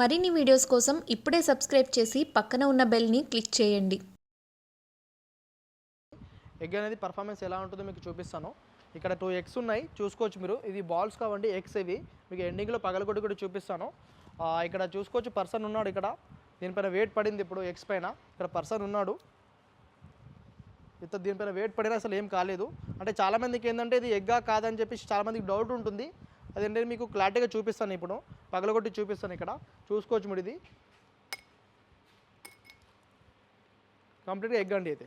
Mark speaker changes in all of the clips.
Speaker 1: మరిన్ని వీడియోస్ కోసం ఇప్పుడే సబ్స్క్రైబ్ చేసి పక్కన ఉన్న బెల్ని క్లిక్ చేయండి.
Speaker 2: ఎగ్ అనేది పర్ఫార్మెన్స్ ఎలా ఉంటుందో మీకు చూపిస్తాను. ఇక్కడ టూ ఎగ్స్ ఉన్నాయి. చూసుకోవచ్చు మీరు. ఇది బాల్స్ కావండి ఎగ్స్ ఇవి. మీకు ఎండింగ్లో పగలగొట్టి కూడా చూపిస్తాను. ఇక్కడ చూసుకోవచ్చు పర్సన్ ఉన్నాడు ఇక్కడ. దీనిపైన వెయిట్ పడింది ఇప్పుడు ఎగ్స్ పైన. ఇక్కడ పర్సన్ ఉన్నాడు. ఇంత దీనిపైన వెయిట్ పడినా అసలు ఏం కాలేదు. అంటే చాలామందికి ఏంటంటే ఇది ఎగ్గా కాదని చెప్పేసి చాలామందికి డౌట్ ఉంటుంది. అదేంటే మీకు క్లారిటీగా చూపిస్తాను ఇప్పుడు. పగలగొట్టి చూపిస్తాను ఇక్కడ. చూసుకోవచ్చు మీరు ఇది. కంప్లీట్గా ఎగ్ అండి అయితే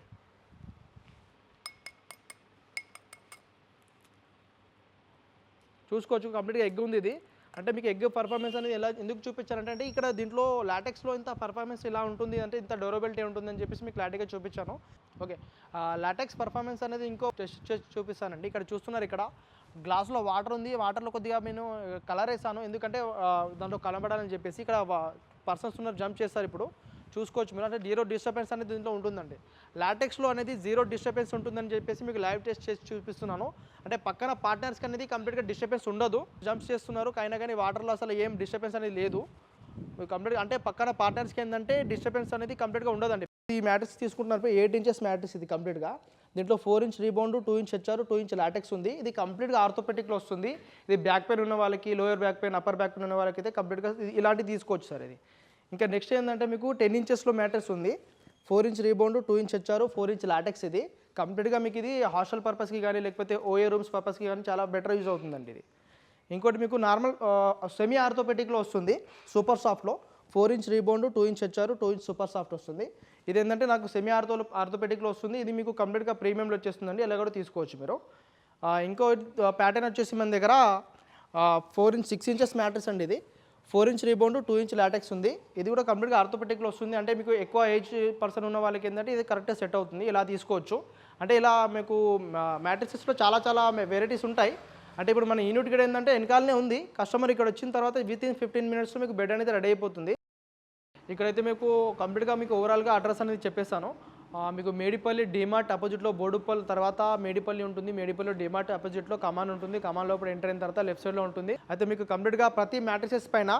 Speaker 2: చూసుకోవచ్చు కంప్లీట్గా ఎగ్ ఉంది ఇది. అంటే మీకు ఎగ్ పర్ఫార్మెన్స్ అనేది ఎలా ఎందుకు చూపించానంటే అంటే ఇక్కడ దీంట్లో లాటెక్స్లో ఇంత పర్ఫార్మెన్స్ ఇలా ఉంటుంది అంటే ఇంత డ్యూరబిలిటీ ఉంటుంది అని చెప్పేసి మీకు క్లారిటీగా చూపించాను. ఓకే లాటెక్స్ పర్ఫార్మెన్స్ అనేది ఇంకో టెస్ట్ చేసి చూపిస్తానండి. ఇక్కడ చూస్తున్నారు ఇక్కడ. గ్లాస్లో వాటర్ ఉంది వాటర్లో కొద్దిగా నేను కలర్ వేసాను ఎందుకంటే దాంట్లో కనబడాలని చెప్పేసి ఇక్కడ పర్సన్స్ ఉన్నారు జంప్ చేస్తారు ఇప్పుడు. చూసుకోవచ్చు మీరు. అంటే జీరో డిస్టర్బెన్స్ అనేది దీంట్లో ఉంటుందండి. లాటెక్స్లో అనేది జీరో డిస్టర్బెన్స్ ఉంటుందని చెప్పేసి మీకు లైవ్ టెస్ట్ చేసి చూపిస్తున్నాను. అంటే పక్కన పార్ట్నర్స్కి అనేది కంప్లీట్గా డిస్టర్బెన్స్ ఉండదు. జంప్స్ చేస్తున్నారు అయినా కానీ వాటర్లో అసలు ఏం డిస్టర్బెన్స్ అనేది లేదు. మీకు కంప్లీట్ అంటే పక్కన పార్ట్నర్స్కి ఏంటంటే డిస్టర్బెన్స్ అనేది కంప్లీట్గా ఉండదండి. ఈ మ్యాట్రిక్స్ తీసుకుంటున్నారు ఎయిట్ ఇంచెస్ మ్యాట్రిక్స్ ఇది కంప్లీట్గా దీంట్లో four inch rebound two inch HR two inch latex ఉంది. ఇది కంప్లీట్గా ఆర్థోపెటిక్లో వస్తుంది. ఇది బ్యాక్ పెయిన్ ఉన్న వాళ్ళకి lower back pain upper back pain ఉన్న వాళ్ళకి అయితే కంప్లీట్గా ఇలాంటివి తీసుకోవచ్చు సార్ ఇది. ఇంకా నెక్స్ట్ ఏంటంటే మీకు టెన్ ఇంచెస్లో మ్యాటర్స్ ఉంది. Four inch rebound two inch HR four inch latex ఇది. కంప్లీట్గా మీకు ఇది హాస్టల్ పర్పస్కి కానీ లేకపోతే ఓఏ రూమ్స్ పర్పస్కి కానీ చాలా బెటర్ యూజ్ అవుతుందండి ఇది. ఇంకోటి మీకు నార్మల్ సెమీ ఆర్థోపెటిక్లో వస్తుంది. Super సాఫ్ట్లో four inch rebound two inch HR two inch super soft వస్తుంది. ఇది ఏంటంటే నాకు సెమీ ఆర్థో ఆర్థోపెటిక్లో వస్తుంది. ఇది మీకు కంప్లీట్గా ప్రీమియంలో వచ్చేస్తుందండి. ఎలా కూడా తీసుకోవచ్చు మీరు. ఇంకో ప్యాటర్న్ వచ్చేసి మన దగ్గర four inch six inches mattress అండి ఇది. Four inch rebound two inch latex ఉంది. ఇది కూడా కంప్లీట్గా ఆర్థోపెటిక్లో వస్తుంది. అంటే మీకు ఎక్కువ ఏజ్ పర్సన్ ఉన్న వాళ్ళకి ఏంటంటే ఇది కరెక్ట్గా సెట్ అవుతుంది. ఇలా తీసుకోవచ్చు. అంటే ఇలా మీకు మ్యాట్రిక్సెస్లో చాలా చాలా వెరైటీస్ ఉంటాయి. అంటే ఇప్పుడు మన యూనిట్ గడ ఏంటంటే వెనకాలనే ఉంది. కస్టమర్ ఇక్కడ వచ్చిన తర్వాత విత్ ఇన్ ఫిఫ్టీన్ మినిట్స్లో మీకు బెడ్ అనేది రెడీ అయిపోతుంది. ఇక్కడైతే మీకు కంప్లీట్గా మీకు ఓవరాల్గా అడ్రస్ అనేది చెప్పేస్తాను మీకు మేడిపల్లి డిమార్ట్ అపోజిట్లో బోడుపల్లి తర్వాత మేడిపల్లి ఉంటుంది. మేడిపల్లి డిమార్ట్ అపోజిట్లో కమాన్ ఉంటుంది. కమాన్ లోపల ఎంటర్ అయిన తర్వాత లెఫ్ట్ సైడ్లో ఉంటుంది. అయితే మీకు కంప్లీట్గా ప్రతి మ్యాట్రిసెస్ పైన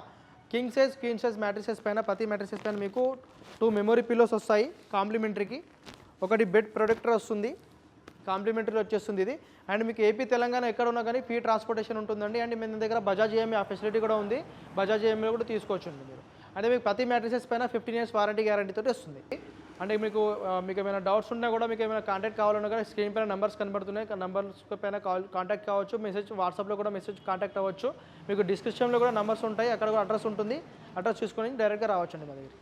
Speaker 2: king size queen size mattresses పైన ప్రతి మ్యాట్రిసెస్ పైన మీకు టూ మెమొరీ పిల్లోస్ వస్తాయి. కాంప్లిమెంటరీకి ఒకటి బెడ్ ప్రొడక్టర్ వస్తుంది. కాంప్లిమెంటరీ వచ్చేస్తుంది ఇది. అండ్ మీకు ఏపీ తెలంగాణ ఎక్కడ ఉన్నా కానీ ఫ్రీ ట్రాన్స్పోర్టేషన్ ఉంటుందండి. అండ్ మీ దగ్గర బజాజ్ ఏఎంఏ ఆ ఫెసిలిటీ కూడా ఉంది. బజాజ్ ఏఎంఏ కూడా తీసుకోవచ్చు మీరు. అంటే మీకు ప్రతి మ్యాట్రిసెస్ పైన ఫిఫ్టీన్ ఇయర్స్ వారంటీ గ్యారంటీ తోటి వస్తుంది. అంటే మీకు మీకు ఏమైనా డౌట్స్ ఉన్నా కూడా మీకు ఏమైనా కాంటాక్ట్ కావాలన్నా కూడా స్క్రీన్ పైన నెంబర్స్ కనబడుతున్నాయి. నెంబర్స్ పైన కాల్ కాంటాక్ట్ కావచ్చు. మెసేజ్ వాట్సాప్లో కూడా మెసేజ్ కాంటాక్ట్ అవ్వచ్చు. మీకు డిస్క్రిప్షన్లో కూడా నెంబర్స్ ఉంటాయి. అక్కడ కూడా అడ్రస్ ఉంటుంది. అడ్రస్ చూసుకొని డైరెక్ట్గా రావచ్చు అండి మా దగ్గర.